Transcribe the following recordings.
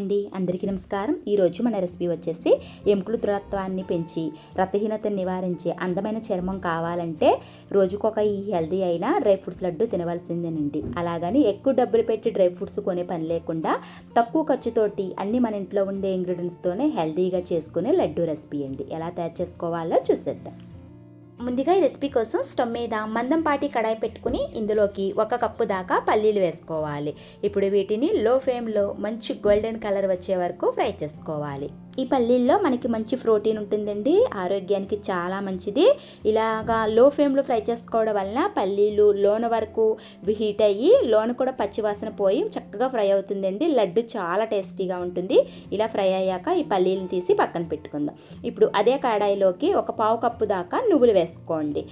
అండి. అందరికీ నమస్కారం. ఈరోజు మన రెసిపీ వచ్చేసి ఎముకలు దృఢత్వాన్ని పెంచి రతహీనతను నివారించే అందమైన చర్మం కావాలంటే రోజుకొక ఈ హెల్దీ అయిన డ్రై ఫ్రూట్స్ లడ్డు తినవలసిందేనండి. అలాగని ఎక్కువ డబ్బులు పెట్టి డ్రై ఫ్రూట్స్ కొనే పని లేకుండా తక్కువ ఖర్చుతోటి అన్ని మన ఇంట్లో ఉండే ఇంగ్రీడియంట్స్తోనే హెల్దీగా చేసుకునే లడ్డు రెసిపీ అండి. ఎలా తయారు చేసుకోవాలో చూసేద్దాం. ముందుగా ఈ రెసిపీ కోసం స్టవ్ మీద మందంపాటి కడాయి పెట్టుకుని ఇందులోకి ఒక కప్పు దాకా పల్లీలు వేసుకోవాలి. ఇప్పుడు వీటిని లో ఫ్లేమ్లో మంచి గోల్డెన్ కలర్ వచ్చే వరకు ఫ్రై చేసుకోవాలి. ఈ పల్లీల్లో మనకి మంచి ప్రోటీన్ ఉంటుందండి. ఆరోగ్యానికి చాలా మంచిది. ఇలాగా లో ఫ్లేమ్లో ఫ్రై చేసుకోవడం వలన పల్లీలు లోన వరకు హీట్ అయ్యి లోన కూడా పచ్చివాసన పోయి చక్కగా ఫ్రై అవుతుందండి. లడ్డు చాలా టేస్టీగా ఉంటుంది. ఇలా ఫ్రై అయ్యాక ఈ పల్లీలను తీసి పక్కన పెట్టుకుందాం. ఇప్పుడు అదే కడాయిలోకి ఒక పావు కప్పు దాకా నువ్వులు వేసుకోండి.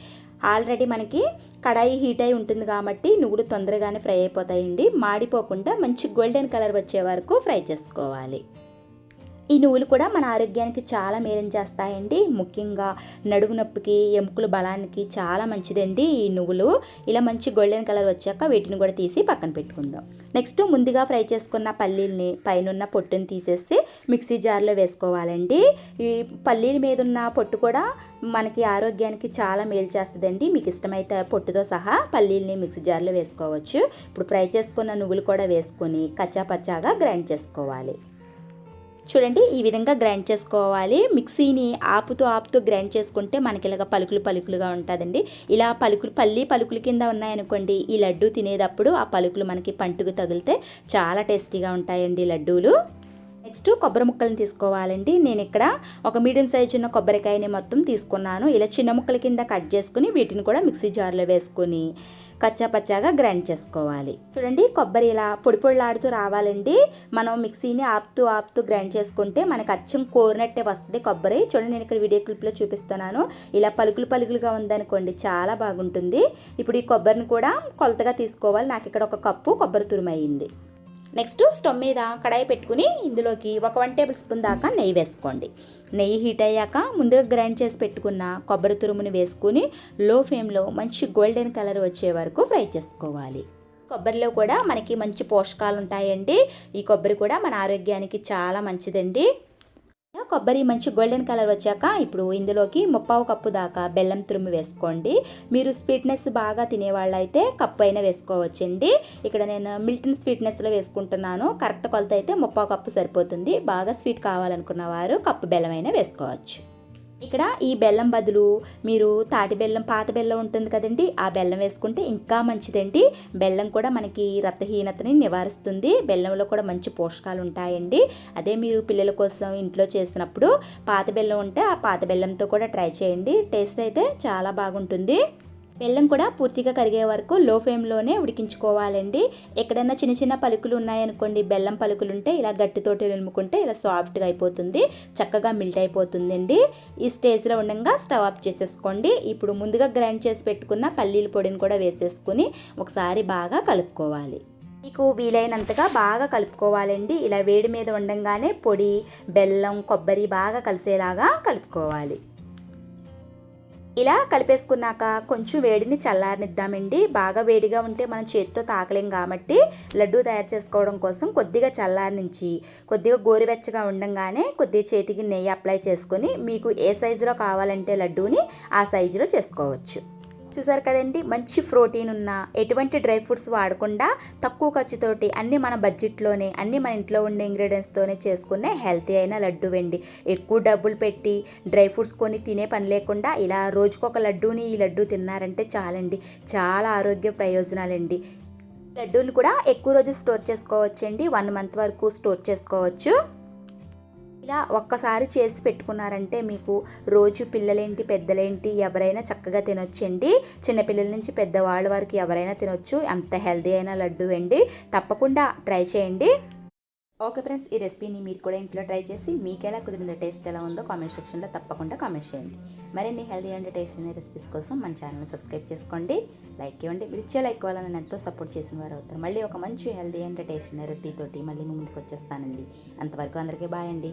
ఆల్రెడీ మనకి కడాయి హీట్ అయి ఉంటుంది కాబట్టి నువ్వులు తొందరగానే ఫ్రై అయిపోతాయండి. మాడిపోకుండా మంచి గోల్డెన్ కలర్ వచ్చే వరకు ఫ్రై చేసుకోవాలి. ఈ నువ్వులు కూడా మన ఆరోగ్యానికి చాలా మేలు చేస్తాయండి. ముఖ్యంగా నడుము నొప్పికి ఎముకల బలానికి చాలా మంచిదండి ఈ నువ్వులు. ఇలా మంచి గోల్డెన్ కలర్ వచ్చాక వీటిని కూడా తీసి పక్కన పెట్టుకుందాం. నెక్స్ట్ ముందుగా ఫ్రై చేసుకున్న పల్లీల్ని పైన పొట్టుని తీసేసి మిక్సీ జార్లో వేసుకోవాలండి. ఈ పల్లీల మీద ఉన్న పొట్టు కూడా మనకి ఆరోగ్యానికి చాలా మేలు చేస్తుందండి. మీకు ఇష్టమైతే పొట్టుతో సహా పల్లీల్ని మిక్సీ జార్లో వేసుకోవచ్చు. ఇప్పుడు ఫ్రై చేసుకున్న నువ్వులు కూడా వేసుకొని కచ్చాపచ్చాగా గ్రైండ్ చేసుకోవాలి. చూడండి ఈ విధంగా గ్రైండ్ చేసుకోవాలి. మిక్సీని ఆపుతూ ఆపుతూ గ్రైండ్ చేసుకుంటే మనకి ఇలాగ పలుకులు పలుకులుగా ఉంటుందండి. ఇలా పలుకులు పల్లి పలుకుల కింద ఉన్నాయనుకోండి ఈ లడ్డు తినేటప్పుడు ఆ పలుకులు మనకి పంటుకు తగిలితే చాలా టేస్టీగా ఉంటాయండి లడ్డూలు. నెక్స్ట్ కొబ్బరి ముక్కలను తీసుకోవాలండి. నేను ఇక్కడ ఒక మీడియం సైజ్ ఉన్న కొబ్బరికాయని మొత్తం తీసుకున్నాను. ఇలా చిన్న ముక్కల కింద కట్ చేసుకుని వీటిని కూడా మిక్సీ జార్లో వేసుకొని కచ్చా పచ్చాగా గ్రైండ్ చేసుకోవాలి. చూడండి కొబ్బరి ఇలా పొడి పొడిలాడుతూ రావాలండి. మనం మిక్సీని ఆపుతూ ఆపుతూ గ్రైండ్ చేసుకుంటే మనకి అచ్చం కోరినట్టే వస్తుంది కొబ్బరి. చూడండి నేను ఇక్కడ వీడియో క్లిప్లో చూపిస్తున్నాను. ఇలా పలుకులు పలుకులుగా ఉందనుకోండి చాలా బాగుంటుంది. ఇప్పుడు ఈ కొబ్బరిని కూడా కొలతగా తీసుకోవాలి. నాకు ఇక్కడ ఒక కప్పు కొబ్బరి తురుమయ్యింది నెక్స్ట్ స్టవ్ మీద కడాయి పెట్టుకుని ఇందులోకి ఒక వన్ టేబుల్ స్పూన్ దాకా నెయ్యి వేసుకోండి. నెయ్యి హీట్ అయ్యాక ముందుగా గ్రైండ్ చేసి పెట్టుకున్న కొబ్బరి తురుముని వేసుకుని లో ఫ్లేమ్లో మంచి గోల్డెన్ కలర్ వచ్చే వరకు ఫ్రై చేసుకోవాలి. కొబ్బరిలో కూడా మనకి మంచి పోషకాలు ఉంటాయండి. ఈ కొబ్బరి కూడా మన ఆరోగ్యానికి చాలా మంచిదండి. కొబ్బరి మంచి గోల్డెన్ కలర్ వచ్చాక ఇప్పుడు ఇందులోకి ముప్పావు కప్పు దాకా బెల్లం తురుము వేసుకోండి. మీరు స్వీట్నెస్ బాగా తినేవాళ్ళైతే కప్పు అయినా వేసుకోవచ్చండి. ఇక్కడ నేను మిల్టన్ స్వీట్నెస్లో వేసుకుంటున్నాను. కరెక్ట్ కొలత అయితే ముప్పావు కప్పు సరిపోతుంది. బాగా స్వీట్ కావాలనుకున్న వారు కప్పు బెల్లం అయినా వేసుకోవచ్చు. ఇక్కడ ఈ బెల్లం బదులు మీరు తాటి బెల్లం పాత బెల్లం ఉంటుంది కదండి ఆ బెల్లం వేసుకుంటే ఇంకా మంచిదండి. బెల్లం కూడా మనకి రక్తహీనతని నివారిస్తుంది. బెల్లంలో కూడా మంచి పోషకాలు ఉంటాయండి. అదే మీరు పిల్లల కోసం ఇంట్లో చేసినప్పుడు పాత బెల్లం ఉంటే ఆ పాత బెల్లంతో కూడా ట్రై చేయండి. టేస్ట్ అయితే చాలా బాగుంటుంది. బెల్లం కూడా పూర్తిగా కరిగే వరకు లో ఫ్లేమ్లోనే ఉడికించుకోవాలండి. ఎక్కడైనా చిన్న చిన్న పలుకులు ఉన్నాయనుకోండి బెల్లం పలుకులు ఉంటే ఇలా గట్టితోటి నిలుముకుంటే ఇలా సాఫ్ట్గా అయిపోతుంది చక్కగా మిల్ట్ అయిపోతుందండి. ఈ స్టేజ్లో ఉండగా స్టవ్ ఆఫ్ చేసేసుకోండి. ఇప్పుడు ముందుగా గ్రైండ్ చేసి పెట్టుకున్న పల్లీల పొడిని కూడా వేసేసుకుని ఒకసారి బాగా కలుపుకోవాలి. మీకు వీలైనంతగా బాగా కలుపుకోవాలండి. ఇలా వేడి మీద ఉండంగానే పొడి బెల్లం కొబ్బరి బాగా కలిసేలాగా కలుపుకోవాలి. ఇలా కలిపేసుకున్నాక కొంచెం వేడిని చల్లారనిద్దామండి. బాగా వేడిగా ఉంటే మనం చేతితో తాకలేం కాబట్టి లడ్డు తయారు చేసుకోవడం కోసం కొద్దిగా చల్లారనించి కొద్దిగా గోరువెచ్చగా ఉండంగానే కొద్దిగా చేతికి నెయ్యి అప్లై చేసుకొని మీకు ఏ సైజులో కావాలంటే లడ్డూని ఆ సైజులో చేసుకోవచ్చు. చూసారు కదండి మంచి ప్రోటీన్ ఉన్న ఎటువంటి డ్రై ఫ్రూట్స్ వాడకుండా తక్కువ ఖర్చుతోటి అన్ని మన బడ్జెట్లోనే అన్ని మన ఇంట్లో ఉండే ఇంగ్రీడియంట్స్తోనే చేసుకునే హెల్తీ అయిన లడ్డు వెండి. ఎక్కువ డబ్బులు పెట్టి డ్రై ఫ్రూట్స్ కొని తినే పని లేకుండా ఇలా రోజుకొక లడ్డూని ఈ లడ్డు తిన్నారంటే చాలండి. చాలా ఆరోగ్య ప్రయోజనాలండి. లడ్డూని కూడా ఎక్కువ రోజు స్టోర్ చేసుకోవచ్చండి. వన్ మంత్ వరకు స్టోర్ చేసుకోవచ్చు. ఇలా ఒక్కసారి చేసి పెట్టుకున్నారంటే మీకు రోజు పిల్లలేంటి పెద్దలేంటి ఎవరైనా చక్కగా తినొచ్చండి. చిన్నపిల్లల నుంచి పెద్దవాళ్ళ వరకు ఎవరైనా తినొచ్చు. అంత హెల్దీ అయిన లడ్డు అండి. తప్పకుండా ట్రై చేయండి. ఓకే ఫ్రెండ్స్ ఈ రెసిపీని మీరు కూడా ఇంట్లో ట్రై చేసి మీకు ఎలా కుదిరిందో టేస్ట్ ఎలా ఉందో కామెంట్ సెక్షన్లో తప్పకుండా కామెంట్ చేయండి. మరిన్ని హెల్తీ అండ్ టేస్ట్ అనే రెసిపీస్ కోసం మన ఛానల్ని సబ్స్క్రైబ్ చేసుకోండి. లైక్ ఇవ్వండి. మీరు ఇచ్చే లైక్ వల్ల ఎంతో సపోర్ట్ చేసిన వారు అవుతారు. మళ్ళీ ఒక మంచి హెల్దీ అండ్ టేస్ట్ అనే రెసిపీ తోటి మళ్ళీ ముందుకు వచ్చేస్తానండి. అంతవరకు అందరికీ బాయ్ అండి.